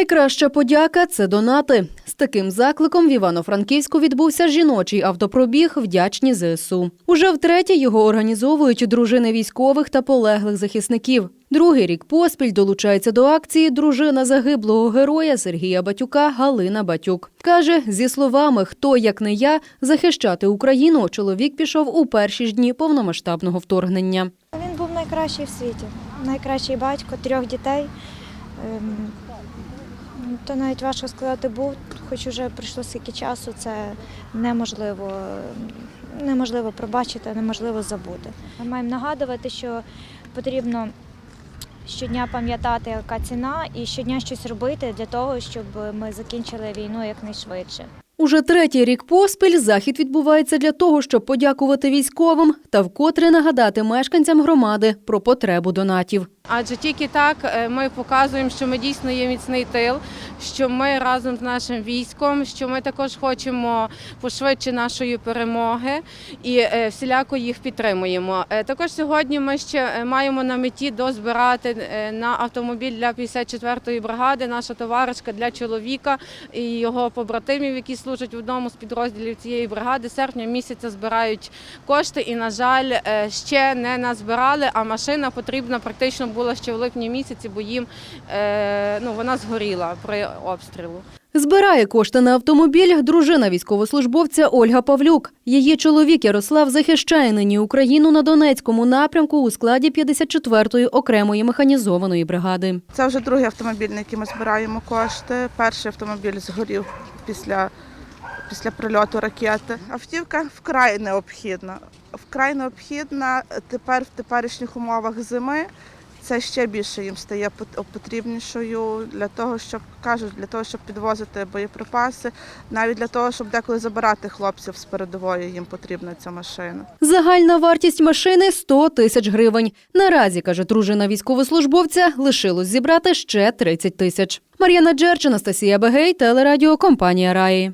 Найкраща подяка це донати. З таким закликом в Івано-Франківську відбувся жіночий автопробіг Вдячні ЗСУ. Уже втретє його організовують дружини військових та полеглих захисників. Другий рік поспіль долучається до акції дружина загиблого героя Сергія Батюка Галина Батюк. Каже, зі словами Хто як не я захищати Україну, чоловік пішов у перші ж дні повномасштабного вторгнення. Він був найкращий в світі, найкращий батько трьох дітей. То навіть важко сказати був, хоч уже пройшло скільки часу, це неможливо, неможливо пробачити, неможливо забути. Ми маємо нагадувати, що потрібно щодня пам'ятати, яка ціна, і щодня щось робити для того, щоб ми закінчили війну якнайшвидше. Уже третій рік поспіль захід відбувається для того, щоб подякувати військовим та вкотре нагадати мешканцям громади про потребу донатів. Адже тільки так е, ми показуємо, що ми дійсно є міцний тил, що ми разом з нашим військом, що ми також хочемо пошвидше нашої перемоги і е, всіляко їх підтримуємо. Е, Також сьогодні ми ще маємо на меті дозбирати на автомобіль для 54-ї бригади, наша товаришка для чоловіка і його побратимів, які служать в одному з підрозділів цієї бригади. Серпня місяця збирають кошти і, на жаль, е, ще не назбирали, а машина потрібна практично була ще в липні місяці, бо їм е, ну, вона згоріла при обстрілу. Збирає кошти на автомобіль дружина військовослужбовця Ольга Павлюк. Її чоловік Ярослав захищає нині Україну на Донецькому напрямку у складі 54-ї окремої механізованої бригади. Це вже другий автомобіль, на який ми збираємо кошти. Перший автомобіль згорів після, після прильоту ракети. Автівка вкрай необхідна. Вкрай необхідна тепер в теперішніх умовах зими. Це ще більше їм стає пот- потрібнішою для того, щоб кажуть, для того, щоб підвозити боєприпаси, навіть для того, щоб деколи забирати хлопців з передової, їм потрібна ця машина. Загальна вартість машини 100 тисяч гривень. Наразі, каже дружина військовослужбовця, лишилось зібрати ще 30 тисяч. Мар'яна Джерч, Анастасія Бегей, телерадіо компанія Раї.